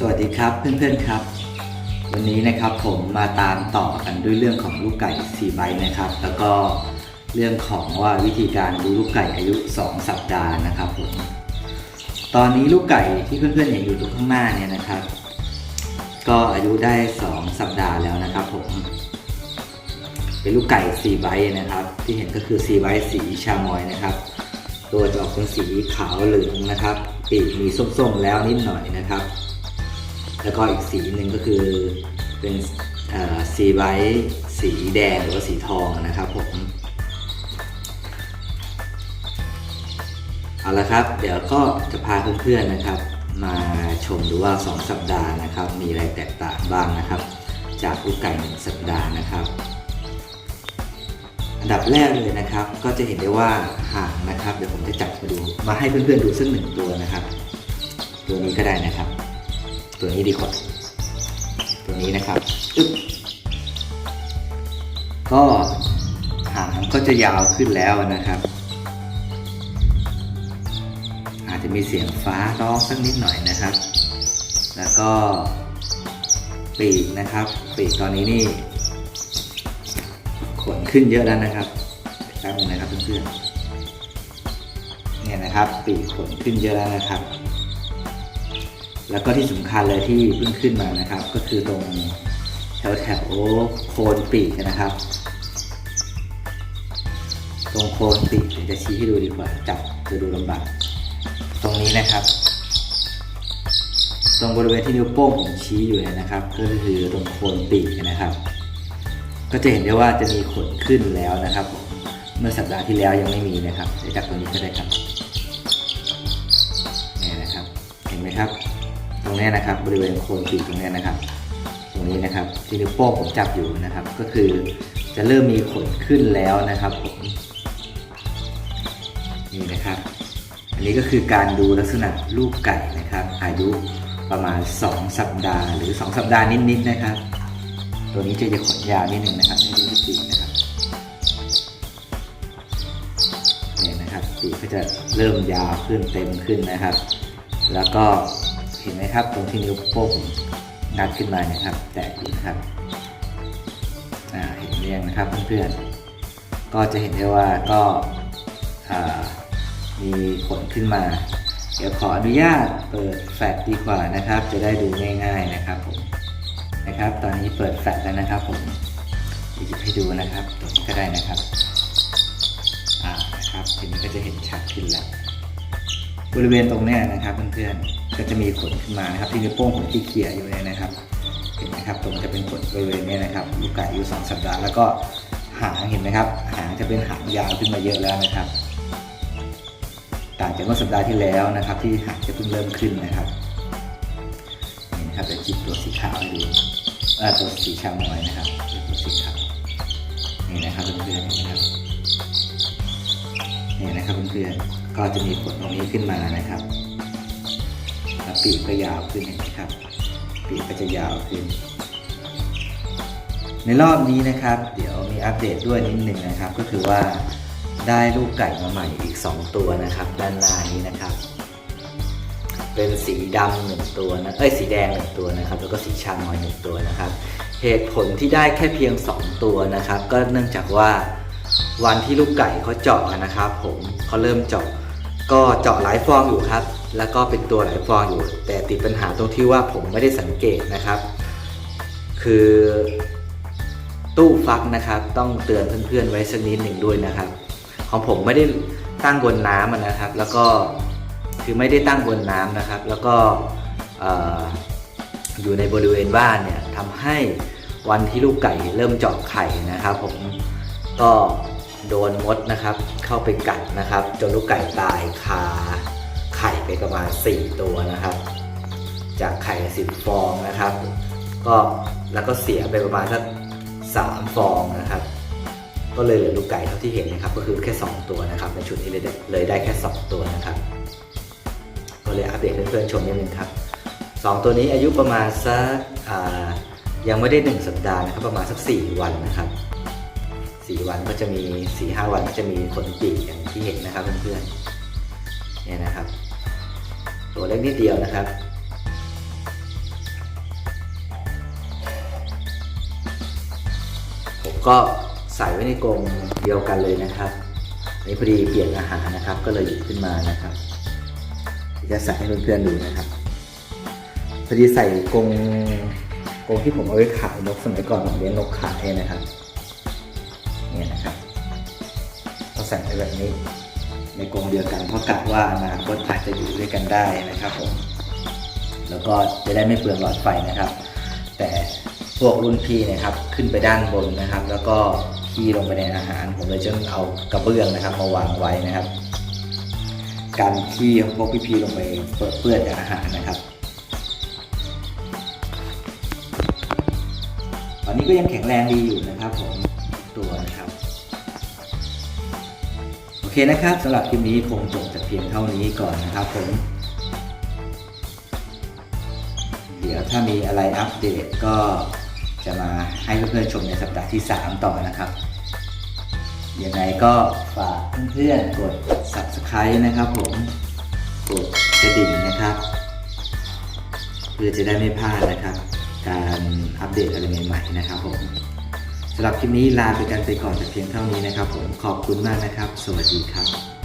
สวัสดีครับเพื่อนๆครับ วันนี้นะครับผมมาตามต่อกันด้วยเรื่องของลูกไก่ซีไบนะครับ แล้วก็เรื่องของว่าวิธีการดูลูกไก่อายุ 2 สัปดาห์นะครับผมตอนนี้ลูกไก่ที่เพื่อนๆเห็นอยู่ตรงข้างหน้าเนี่ยนะครับ ก็อายุได้ 2 สัปดาห์แล้วนะครับผมเป็นลูกไก่ซีไบนะครับ ที่เห็นก็คือซีไบสีชามอยนะครับ ตัวจะออกเป็นสีขาวเหลืองนะครับปีกมีส้มๆแล้วนิดหน่อยนะครับ แล้วก็อีกสีหนึ่งก็คือเป็นซีไบต์สีแดงหรือว่าสีทองนะครับผมเอาละครับ เดี๋ยวก็จะพาเพื่อนๆนะครับ มาชมดูว่า 2 สัปดาห์นะครับ มีอะไรแตกต่างบ้างนะครับ จากลูกไก่หนึ่งสัปดาห์นะครับ อันดับแรกเลยนะครับ ก็จะเห็นได้ว่าหางนะครับ เดี๋ยวผมจะจับมาดูมาให้เพื่อนๆดูสักหนึ่งตัวนะครับ ตัวนี้ก็ได้นะครับ ตัวนี้ดีกว่า ตัวนี้นะครับึ๊บก็หางก็จะยาวขึ้นแล้วนะครับ อาจจะมีเสียงฟ้าร้องสักนิดหน่อยนะครับ แล้วก็ปีกนะครับ ปีกตอนนี้นี่ขนขึ้นเยอะแล้วนะครับแป๊บนึงนะครับเพื่อนๆเนี่ยนะครับ ปีกขนขึ้นเยอะแล้วนะครับ แล้วก็ที่สำคัญเลยที่เพิ่งขึ้นมานะครับ ก็คือตรงแถวแถวโคนปีกนะครับ ตรงโคนปีกเดี๋ยวจะชี้ให้ดูดีกว่า จับจะดูลำบากตรงนี้นะครับ ตรงบริเวณที่นิ้วโป้งผมชี้อยู่เนี่ยนะครับ ก็คือตรงโคนปีกนะครับ ก็จะเห็นได้ว่าจะมีขนขึ้นแล้วนะครับผมเมื่อสัปดาห์ที่แล้วยังไม่มีนะครับเดี๋ยวจับตัวนี้ก็ได้ครับนี่นะครับ เห็นไหมครับ ตรงนี้นะครับ บริเวณโคนปีกตรงนี้นะครับ ตรงนี้นะครับที่นิ้วโป้งผมจับอยู่นะครับ ก็คือจะเริ่มมีขนขึ้นแล้วนะครับผมนี่นะครับ อันนี้ก็คือการดูลักษณะลูกไก่นะครับ อายุประมาณ 2 สัปดาห์ หรือ 2 สัปดาห์นิดๆนะครับ ตัวนี้จะจะขนยาวนิดหนึ่งนะครับให้ดูที่ปีกนะครับเนี่ยนะครับปีกก็จะเริ่มยาวขึ้นเต็มขึ้นนะครับ แล้วก็ เห็นไหมครับตรงที่นิ้วโป้งงัดขึ้นมาเนี่ยครับ แตะอยู่นะครับเห็นเรียงนะครับเพื่อนๆก็จะเห็นได้ว่าก็มีขนขึ้นมา เดี๋ยวขออนุญาตเปิดแฟลชดีกว่านะครับ จะได้ดูง่ายๆนะครับผมนะครับ ตอนนี้เปิดแฟลชแล้วนะครับผมจะหยิบให้ดูนะครับตรงนี้ก็ได้นะครับอ่านะครับทีนี้ก็จะเห็นชัดขึ้นแล้วบริเวณตรงเนี้ยนะครับเพื่อนๆ ก็จะมีขนขึ้นมานะครับที่นิ้วโป้งผมที่เขี่ยอยู่เนี่ยนะครับเห็นไหมครับตรงจะเป็นขนบริเวณนี้ยนะครับลูกไก่อยู่สองสัปดาห์แล้วก็หางเห็นไหมครับ หางจะเป็นหางยาวขึ้นมาเยอะแล้วนะครับ ต่างจากเมื่อสัปดาห์ที่แล้วนะครับ ที่หางจะเพิ่งเริ่มขึ้นนะครับนี่นะครับจะจิบตัวสีขาวให้ดูตัวสีชามอยนะครับตัวสีขาวนี่นะครับเพื่อนๆนไหมครับนี่นะครับเพื่อนๆก็จะมีขนตรงนี้ขึ้นมานะครับ แล้วปีกก็ยาวขึ้นนไหมครับ ปีกก็จะยาวขึ้น ในรอบนี้นะครับ เดี๋ยวมีอัปเดตด้วยนิดหนึ่งนะครับ ก็คือว่าได้ลูกไก่มาใหม่อีก 2 ตัวนะครับ ด้านหน้านี้นะครับ เป็นสีดำหนึ่งตัวนะเอ้ยสีแดงหนึ่งตัวนะครับ แล้วก็สีชามอยหนึ่งตัวนะครับ เหตุผลที่ได้แค่เพียง 2 ตัวนะครับ ก็เนื่องจากว่าวันที่ลูกไก่เขาเจาะนะครับ ผมเขาเริ่มเจาะก็เจาะหลายฟองอยู่ครับ แล้วก็เป็นตัวหลายฟองอยู่ แต่ติดปัญหาตรงที่ว่าผมไม่ได้สังเกตนะครับ คือตู้ฟักนะครับ ต้องเตือนเพื่อนๆไว้สักนิดหนึ่งด้วยนะครับ ของผมไม่ได้ตั้งบนน้ำนะครับ แล้วก็คือไม่ได้ตั้งบนน้ำนะครับ แล้วก็เอ่ออยู่ในบริเวณบ้านเนี่ยทำให้วันที่ลูกไก่เริ่มเจาะไข่นะครับ ผมก็โดนมดนะครับ เข้าไปกัดนะครับ จนลูกไก่ตายคา ไปประมาณ 4 ตัวนะครับ จากไข่สิบฟองนะครับ ก็แล้วก็เสียไปประมาณสักสามฟองนะครับ ก็เลยเหลือลูกไก่เท่าที่เห็นนะครับ ก็คือแค่ 2 ตัวนะครับในชุดนี้เลยได้เลยได้แค่ 2 ตัวนะครับ ก็เลยอัปเดตให้เพื่อนๆชมนิดนึงครับ 2 ตัวนี้อายุประมาณสักยังไม่ได้ 1 สัปดาห์นะครับ ประมาณสัก 4 วันนะครับ4วันก็จะมี4-5วันก็จะมีขนปีกอย่างที่เห็นนะครับเพื่อนๆเนี่ยนะครับ ตัวเล็กนิดเดียวนะครับ ผมก็ใส่ไว้ในกรงเดียวกันเลยนะครับนี่พอดีเปลี่ยนอาหารนะครับ ก็เลยหยิบขึ้นมานะครับ จะใส่ให้เพื่อนๆดูนะครับพอดีใส่กรงกรงที่ผมเอาไว้ขายนกสมัยก่อนผมเลี้ยงนกขายนะครับเนี่ยนะครับเราใส่ไปแบบนี้ ในกรงเดียวกันเพราะกะว่าอนาคตอาจจะอยู่ด้วยกันได้นะครับผมแล้วก็จะได้ไม่เปลืองหลอดไฟนะครับ แต่พวกรุ่นพี่นะครับขึ้นไปด้านบนนะครับ แล้วก็ขี้ลงไปในอาหาร ผมเลยจะเอากระเบื้องนะครับ มาวางไว้นะครับ การขี้ของพวกพี่ๆลงไปเปื้อนจากอาหารนะครับตอนนี้ก็ยังแข็งแรงดีอยู่นะครับผมตัวนะครับ อเคนะครับสำหรับคลิปนี้คงจบแต่เพียงเท่านี้ก่อนนะครับผม เดี๋ยวถ้ามีอะไรอัปเดตก็จะมาให้เพื่อนๆชมในสัปดาห์ที่ 3 ต่อนะครับยังไงก็ฝากเพื่อนๆกด subscribe นะครับผม กดกระดิ่งนะครับ เพื่อจะได้ไม่พลาดนะครับ การอัปเดตอะไรใหม่ๆนะครับผม สำหรับคลิปนี้ลาไปกันไปก่อนแต่เพียงเท่านี้นะครับผมขอบคุณมากนะครับ สวัสดีครับ